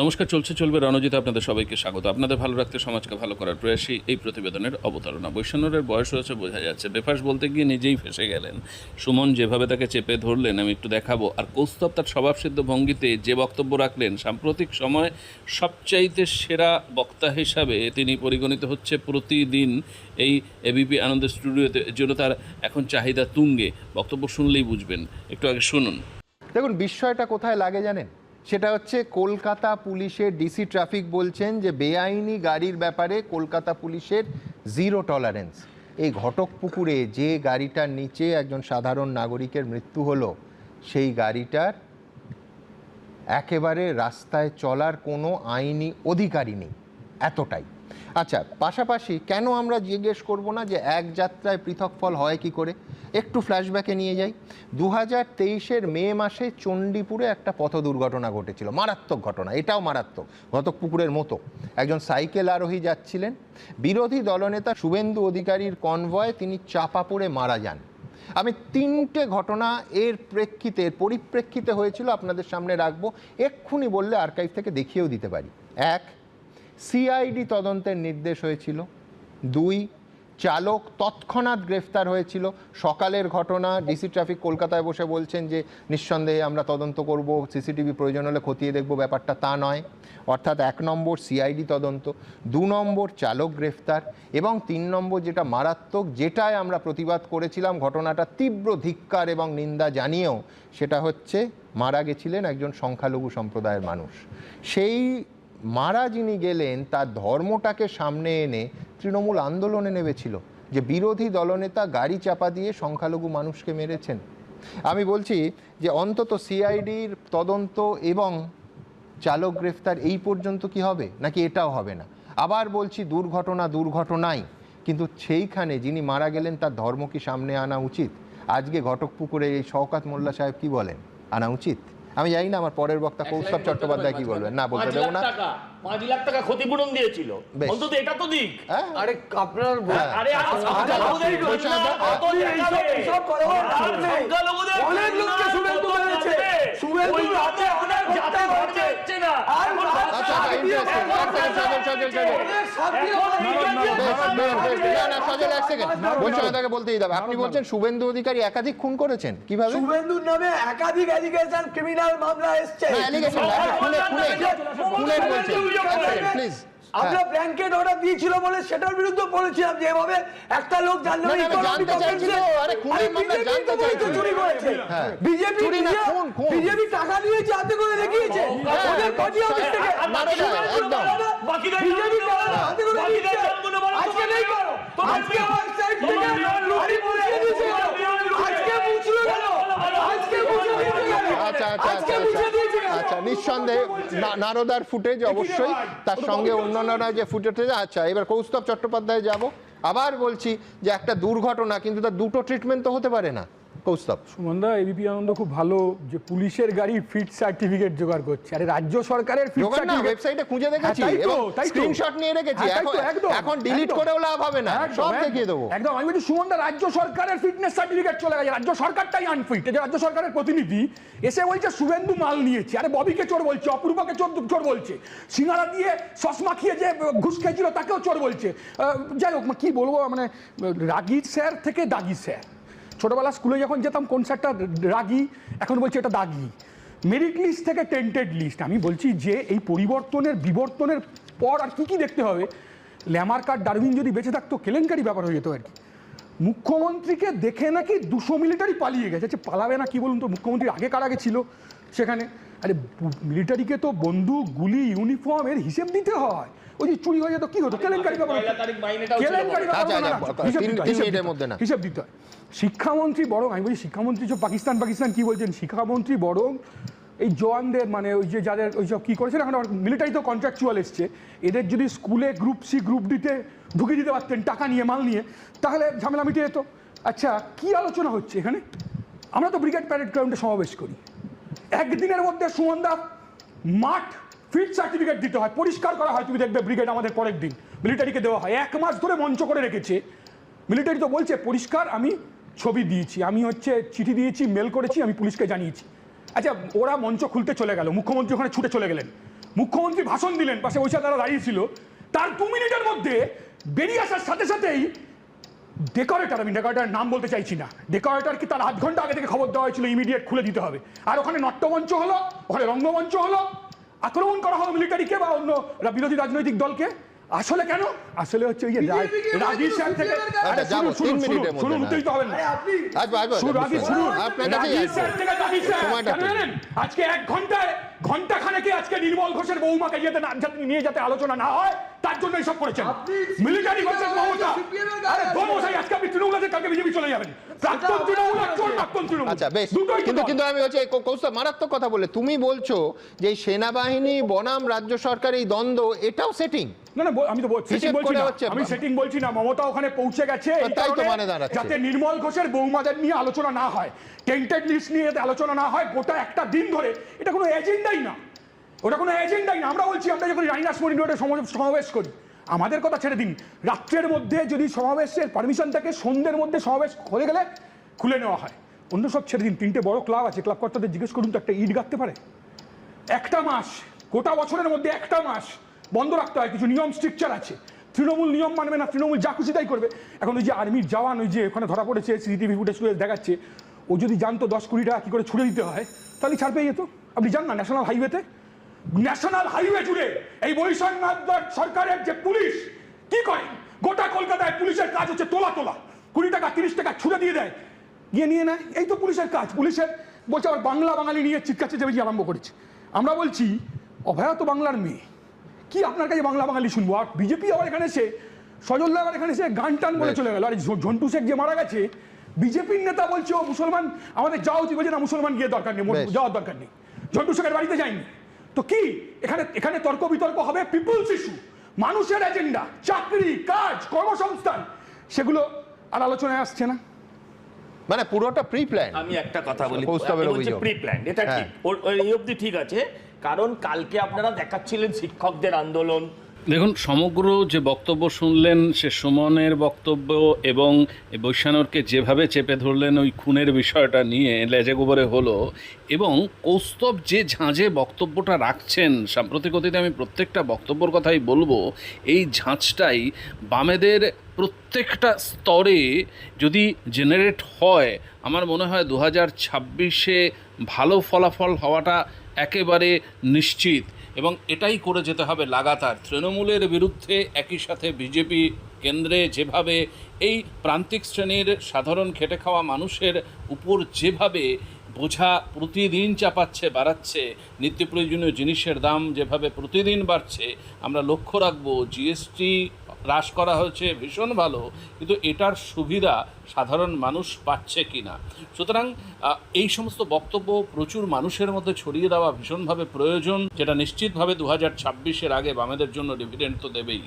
নমস্কার, চলছে, চলবে রণজিৎ, আপনাদের সবাইকে স্বাগত। আপনাদের ভালো রাখতে সমাজকে ভালো করার প্রয়াসই এই প্রতিবেদনের অবতারণা। বৈষ্ণবের বয়স হয়েছে বোঝা যাচ্ছে। বেফাস বলতে গিয়ে নিজেই ফেসে গেলেন। সুমন যেভাবে তাকে চেপে ধরলেন, আমি একটু দেখাবো। আর কৌস্তব তার স্বভাবসিদ্ধ ভঙ্গিতে যে বক্তব্য রাখলেন, সাম্প্রতিক সময় সবচাইতে সেরা বক্তা হিসাবে তিনি পরিগণিত হচ্ছে প্রতিদিন এই এবিপি আনন্দ স্টুডিওতে জন্য তার এখন চাহিদা তুঙ্গে। বক্তব্য শুনলেই বুঝবেন। একটু আগে শুনুন। দেখুন বিস্ময়টা কোথায় লাগে জানেন? সেটা হচ্ছে কলকাতা পুলিশের ডিসি ট্রাফিক বলছেন যে বেআইনি গাড়ির ব্যাপারে কলকাতা পুলিশের জিরো টলারেন্স। এই ঘটকপুকুরে যে গাড়িটার নিচে একজন সাধারণ নাগরিকের মৃত্যু হলো, সেই গাড়িটার একেবারে রাস্তায় চলার কোনো আইনি অধিকারই নেই, এতটাই। আচ্ছা পাশাপাশি কেন আমরা জিজ্ঞেস করব না যে এক যাত্রায় পৃথক ফল হয় কি করে? একটু ফ্ল্যাশব্যাকে নিয়ে যাই। দু হাজার তেইশের মে মাসে চণ্ডীপুরে একটা পথ দুর্ঘটনা ঘটেছিল, মারাত্মক ঘটনা, এটাও মারাত্মক, ঘতক পুকুরের মতো। একজন সাইকেল আরোহী যাচ্ছিলেন। বিরোধী দলনেতা শুভেন্দু অধিকারীর কনভয় তিনি চাপা পড়ে মারা যান। আমি তিনটে ঘটনা এর প্রেক্ষিতে, এর পরিপ্রেক্ষিতে হয়েছিল, আপনাদের সামনে রাখব। এক্ষুনি বললে আর্কাইভ থেকে দেখিয়েও দিতে পারি। এক সিআইডি তদন্তের নির্দেশ হয়েছিল। দুই, চালক তৎক্ষণাৎ গ্রেফতার হয়েছিল। সকালের ঘটনা, ডিসি ট্রাফিক কলকাতায় বসে বলছেন যে, নিঃসন্দেহে আমরা তদন্ত করব, সিসিটিভি প্রয়োজন হলে খতিয়ে দেখব, ব্যাপারটা তা নয়। অর্থাৎ এক নম্বর সিআইডি তদন্ত, দু নম্বর চালক গ্রেফতার এবং তিন নম্বর যেটা মারাত্মক যেটায় আমরা প্রতিবাদ করেছিলাম, ঘটনাটা তীব্র ধিক্কার এবং নিন্দা জানিয়েও, সেটা হচ্ছে মারা গেছিলেন একজন সংখ্যালঘু সম্প্রদায়ের মানুষ। সেই মারা যিনি গেলেন, তার ধর্মটাকে সামনে এনে তৃণমূল আন্দোলনে নেমেছিল, যে বিরোধী দলনেতা গাড়ি চাপা দিয়ে সংখ্যালঘু মানুষকে মেরেছেন। আমি বলছি যে অন্তত সিআইডির তদন্ত এবং চালক গ্রেফতার এই পর্যন্ত কি হবে? নাকি এটাও হবে না? আবার বলছি দুর্ঘটনা দুর্ঘটনাই, কিন্তু সেইখানে যিনি মারা গেলেন, তার ধর্ম কি সামনে আনা উচিত? আজকে ঘটকপুকুরে এই শওকাত মোল্লা সাহেব কি বলেন? আনা উচিত? আমি জানি না আমার পরের বক্তা কৌস্তব চট্টোপাধ্যায় কি বলবেন? না বলতে দেবো না। পাঁচ লাখ টাকা ক্ষতিপূরণ দিয়েছিল। অন্তত এটা তো দিক। হ্যাঁ। আরে আপনার হ্যাঁ। আরে অনেক লোককে শুভেন্দু কত শুভেন্দু রাতে অনেক জাতি আপনি বলছেন শুভেন্দু অধিকারী একাধিক খুন করেছেন কীভাবে শুভেন্দুর নামে একাধিক অ্যালিগেশন ক্রিমিনাল মামলা এসছে প্লিজ আপনার ব্ল্যাঙ্কেট অর্ডার দিয়েছিল বলে সেটার বিরুদ্ধে বলেছিলাম যে এভাবে একটা লোক জানলে হ্যাঁ। বিজেপি টাকা নিয়েছে হাতে করে দেখিয়েছে হ্যাঁ, ওদের অফিস থেকে একদম। বাকিদের বিজেপি হাতে করে তো আজকে নেই করো আজকে আমার সাইড থেকে তোমার বিরোধী- গাড়ি মুছিয়ে দিয়েছে কেন? তোমার বিরোধী- আজকে মুছলো কেন আজকে মুছিয়ে দিয়েছে কেন আচ্ছা আচ্ছা আজকে আচ্ছা মুছে দিয়েছে আচ্ছা কেন? আচ্ছা নিঃসন্দেহে নারদার ফুটেজ অবশ্যই, তার সঙ্গে অন্যান্যরা যে ফুটেজ আচ্ছা এবার কৌস্তব চট্টোপাধ্যায় যাব। আবার বলছি যে একটা দুর্ঘটনা, কিন্তু তার দুটো ট্রিটমেন্ট তো হতে পারে না। কৌস্তব সুমনদা এবিপি আনন্দ খুব ভালো যে পুলিশের গাড়ি ফিট সার্টিফিকেট জোগাড় করছে। আরে রাজ্য সরকারের ফিট সার্টিফিকেট ওয়েবসাইটে খুঁজে দেখেছি। হ্যাঁ, তাই তো, এবং স্ক্রিনশট নিয়ে রেখেছি। হ্যাঁ, এখন একদম, এখন ডিলিট করেও লাভ হবে না। সব দেখিয়ে দেবো। একদম। আমি বলছি সুমনদা রাজ্য সরকারের ফিটনেস সার্টিফিকেট চলে গেছে। রাজ্য সরকারটাই আনফিট যে রাজ্য সরকারের প্রতিনিধি এসে বলছে শুভেন্দু মাল নিয়েছে। আরে ববিকে চোর বলছে অপূর্বকে চোর চোর বলছে। সিঙ্গারা দিয়ে সস মাখিয়ে যে ঘুষ খেয়েছিল তাকেও চোর বলছে। যাই হোক কি বলব মানে রাগি স্যার থেকে দাগি স্যার। ছোটবেলা স্কুলে যখন যেতাম, কোন স্যারটা রাগি? এখন বলছি এটা দাগি। মেরিট লিস্ট থেকে টেন্টেড লিস্ট আমি বলছি যে এই পরিবর্তনের, বিবর্তনের পর আর কী কী দেখতে হবে? ল্যামার কার্ড ডারউইন যদি বেঁচে থাকতো, কেলেঙ্কারি ব্যাপার হয়ে যেত আর কি। মুখ্যমন্ত্রীকে দেখে নাকি দুশো মিলিটারি পালিয়ে গেছে। আচ্ছা পালাবে না কি বলুন তো? মুখ্যমন্ত্রী আগে কার আগে ছিল সেখানে? আরে মিলিটারিকে তো বন্দুক গুলি ইউনিফর্ম এর হিসেব দিতে হয়। ওই যে চুরি হয়ে যেত কি হতো? কেলেঙ্কারি কেলেঙ্কারি হিসেব দিতে হয়, তিন হিসেব মিনিটের দিতে মধ্যে না। হিসেব দিতে শিক্ষামন্ত্রী বরং আমি বলছি শিক্ষামন্ত্রী যে পাকিস্তান পাকিস্তান কি বলছেন? শিক্ষামন্ত্রী বরং এই জওয়ানদের মানে ওই যে যাদের ওই সব কী করেছেন, এখন মিলিটারি তো কন্ট্রাকচুয়াল এসছে, এদের যদি স্কুলে গ্রুপ সি গ্রুপ ডিতে ঢুকিয়ে দিতে পারতেন টাকা নিয়ে, মাল নিয়ে, তাহলে ঝামেলা মিটে যেত। আচ্ছা কি আলোচনা হচ্ছে এখানে? আমরা তো ব্রিগেড প্যারেড গ্রাউন্ডে সমাবেশ করি। একদিনের মধ্যে সুমনদা মাঠ ফিট সার্টিফিকেট দিতে হয়, পরিষ্কার করা হয়, তুমি দেখবে ব্রিগেড আমাদের পরের দিন মিলিটারিকে দেওয়া হয়। এক মাস ধরে মঞ্চ করে রেখেছে। মিলিটারি তো বলছে, পরিষ্কার, আমি ছবি দিয়েছি, আমি হচ্ছে চিঠি দিয়েছি মেল করেছি, আমি পুলিশকে জানিয়েছি। আচ্ছা ওরা মঞ্চ খুলতে চলে গেল, মুখ্যমন্ত্রী ওখানে ছুটে চলে গেলেন। মুখ্যমন্ত্রী ভাষণ দিলেন, পাশে বসে তারা দাঁড়িয়েছিল তার দু মিনিটের মধ্যে বেরিয়ে আসার সাথে সাথেই ডেকোরেটর আমি ডেকোরেটার নাম বলতে চাইছি না। ডেকোরেটার কি তার আধ ঘণ্টা আগে থেকে খবর দেওয়া হয়েছিল ইমিডিয়েট খুলে দিতে হবে। আর ওখানে নাট্যমঞ্চ হলো, ওখানে রঙ্গমঞ্চ হলো, আক্রমণ করা হলো মিলিটারিকে বা অন্য বিরোধী রাজনৈতিক দলকে। আসলে কেন আসলে হচ্ছে ওই যে রা- BJP কে রাগী স্যার থেকে আচ্ছা, আরে শুনুন। উত্তেজিত হবেন না। আপনি স্যার থেকে স্যার। জানেন? আজকে এক ঘন্টায় ঘণ্টা খানেকে আজকে নির্মল ঘোষের বৌমাকে যাতে নিয়ে যাতে আলোচনা না হয় তার জন্য এইসব করেছেন মিলিটারি ভার্সেস মমতা। আরে আছেন। আজকে আপনি তৃণমূল আছেন কালকে বিজেপি চলে যাবেন। প্রাক্তন তৃণমূল আর আছে। প্রাক্তন তৃণমূল? আচ্ছা বেশ। কিন্তু কিন্তু আমি হচ্ছে কৌ- কৌস্তব মারাত্মক কথা বলে তুমি বলছো যে এই সেনাবাহিনী বনাম রাজ্য সরকার এই দ্বন্দ্ব এটাও সেটিং না না আমি তো সেটিং বলছি না। আমি সেটিং বলছি না। মমতা ওখানে পৌঁছে গেছে তাই তো মানে দাঁড়াচ্ছে। যাতে নির্মল ঘোষের বৌমাদের নিয়ে আলোচনা না হয়। টেন্টেড লিস্ট নিয়ে যাতে আলোচনা না হয় গোটা একটা দিন ধরে। এটা কোনো এজেন্ডাই না। ওটা কোনো এজেন্ডাই না, আমরা বলছি, আমরা যখন রাইনাস মরিন রোডে সমাবেশ- করি, আমাদের কথা ছেড়ে দিন। রাত্রের মধ্যে যদি সমাবেশের পারমিশন থাকে, সন্ধ্যের মধ্যে সমাবেশ হয়ে গেলে খুলে নেওয়া হয়। অন্য সব ছেড়ে দিন, তিনটে বড় ক্লাব আছে ক্লাব কর্তাদের জিজ্ঞেস করুন তো, একটা ইট গাঁথতে পারে? একটা মাস, গোটা বছরের মধ্যে একটা মাস বন্ধ রাখতে হয়, কিছু নিয়ম স্ট্রিকচার আছে। তৃণমূল নিয়ম মানবে না, তৃণমূল যা খুশি তাই করবে। এখন ওই যে আর্মির জওয়ান, ওই যে ওখানে ধরা পড়েছে সিসিটিভি ফুটেজ ফুটেজ দেখাচ্ছে, ও যদি জানতো দশ কুড়ি টাকা কী করে ছুড়ে দিতে হয়, তাহলে ছাড় পেয়ে যেত। আপনি জান না ন্যাশনাল হাইওয়েতে ন্যাশনাল হাইওয়ে জুড়ে এই বৈষম্য সরকারের যে পুলিশ কি করে? গোটা কলকাতায় পুলিশের কাজ হচ্ছে তোলা তোলা। কুড়ি টাকা তিরিশ টাকা ছুড়ে দিয়ে দেয়। গিয়ে নিয়ে নেয়। এই তো পুলিশের কাজ। পুলিশের বলছে আবার বাংলা বাঙালি নিয়ে চিৎকার চেঁচামেচি আরম্ভ করেছে। আমরা বলছি অভয়া তো বাংলার মেয়ে। কি আপনার কাছে বাংলা বাঙালি শুনব? আর বিজেপি আবার এখানে এসে সজল্লা আবার এখানে এসে গান টান বলে চলে গেল। আর ঝন্টু শেখ যে মারা গেছে বিজেপির নেতা বলছে ও মুসলমান আমাদের যাওয়া উচিত বলছে না মুসলমান গিয়ে দরকার নেই যাওয়ার দরকার নেই। ঝন্টু শেখের বাড়িতে যায়নি। তো কি? এখানে এখানে তর্ক বিতর্ক হবে? পিপুলস ইস্যু মানুষের এজেন্ডা চাকরি কাজ কর্মসংস্থান সেগুলো আর আলোচনায় আসছে না। মানে পুরোটা প্রি প্ল্যান আমি একটা কথা বলি। প্রি প্ল্যান এটা হ্যাঁ। ঠিক। ওর এই অবধি ঠিক আছে। কারণ কালকে আপনারা দেখাচ্ছিলেন শিক্ষকদের আন্দোলন। দেখুন, সমগ্র যে বক্তব্য শুনলেন, সে সুমনের বক্তব্য এবং এই বৈশ্যানরকে যেভাবে চেপে ধরলেন ওই খুনের বিষয়টা নিয়ে লেজে গোবরে হলো এবং কৌস্তব যে ঝাঁঝে বক্তব্যটা রাখছেন, সাম্প্রতিক অতীতে আমি প্রত্যেকটা বক্তব্যর কথাই বলব, এই ঝাঁঝটাই বামেদের প্রত্যেকটা স্তরে যদি জেনারেট হয়, আমার মনে হয় দু হাজার ছাব্বিশে ভালো ফলাফল হওয়াটা একেবারে নিশ্চিত। এবং এটাই করে যেতে হবে লাগাতার। তৃণমূলের বিরুদ্ধে একই সাথে বিজেপি কেন্দ্রে যেভাবে এই প্রান্তিক শ্রেণির সাধারণ খেটে খাওয়া মানুষের উপর যেভাবে বোঝা প্রতিদিন চাপাচ্ছে, বাড়াচ্ছে, নিত্য প্রয়োজনীয় জিনিসের দাম যেভাবে প্রতিদিন বাড়ছে, আমরা লক্ষ্য রাখব, জিএসটি হ্রাস করা হয়েছে, ভীষণ ভালো, কিন্তু এটার সুবিধা সাধারণ মানুষ পাচ্ছে কি না সুতরাং এই সমস্ত বক্তব্য প্রচুর মানুষের মধ্যে ছড়িয়ে দেওয়া ভীষণভাবে প্রয়োজন, যেটা নিশ্চিতভাবে দু হাজার ছাব্বিশের আগে বামেদের জন্য ডিভিডেন্ড তো দেবেই।